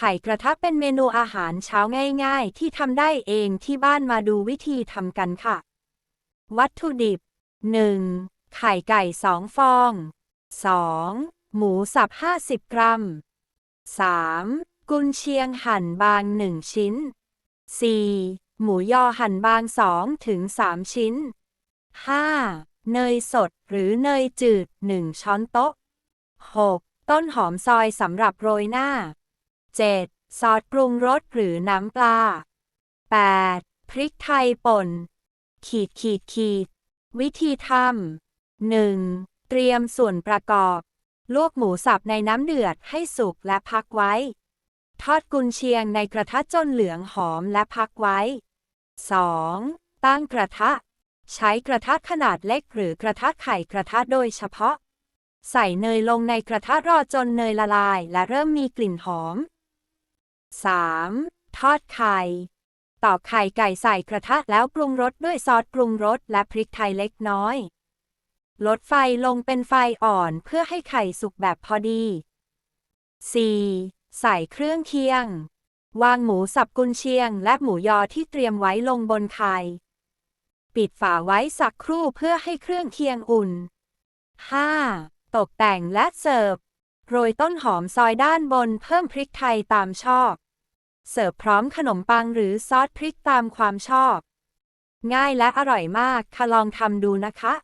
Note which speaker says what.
Speaker 1: ไข่กระทะเป็นเมนูอาหารเช้าง่ายๆ ที่ทำได้เองที่บ้านมาดูวิธีทำกันค่ะ วัตถุดิบ 1. ไข่ไก่ 2 ฟอง 2. หมูสับ 50 กรัม 3. กุนเชียงหั่นบาง 1 ชิ้น 4. หมูยอหั่นบาง 2 ถึง 3 ชิ้น 5. เนยสดหรือเนยจืด 1 ช้อนโต๊ะ 6. ต้นหอมซอยสำหรับโรยหน้า 7. ซอสปรุงรสหรือน้ำปลา 8. พริกไทยป่น ขีดขีดขีด วิธีทำ 1. เตรียมส่วนประกอบ ลวกหมูสับในน้ำเดือดให้สุกและพักไว้ ทอดกุนเชียงในกระทะจนเหลืองหอมและพักไว้ 2. ตั้งกระทะ ใช้กระทะขนาดเล็กหรือกระทะไข่กระทะโดยเฉพาะ ใส่เนยลงในกระทะรอจนเนยละลายและเริ่มมีกลิ่นหอม 3. ทอดไข่ ตอกไข่ไก่ใส่กระทะแล้วปรุงรสด้วยซอสปรุงรสและพริกไทยเล็กน้อย ลดไฟลงเป็นไฟอ่อนเพื่อให้ไข่สุกแบบพอดี 4. ใส่เครื่องเคียง วางหมูสับกุนเชียง และหมูยอที่เตรียมไว้ลงบนไข่ ปิดฝาไว้สักครู่เพื่อให้เครื่องเคียงอุ่น 5. ตกแต่งและเสิร์ฟ โรยต้นหอมซอยด้านบนเพิ่มพริกไทยตามชอบ เสิร์ฟพร้อมขนมปังหรือซอสพริกตามความชอบ ง่ายและอร่อยมากค่ะลองทำดูนะคะ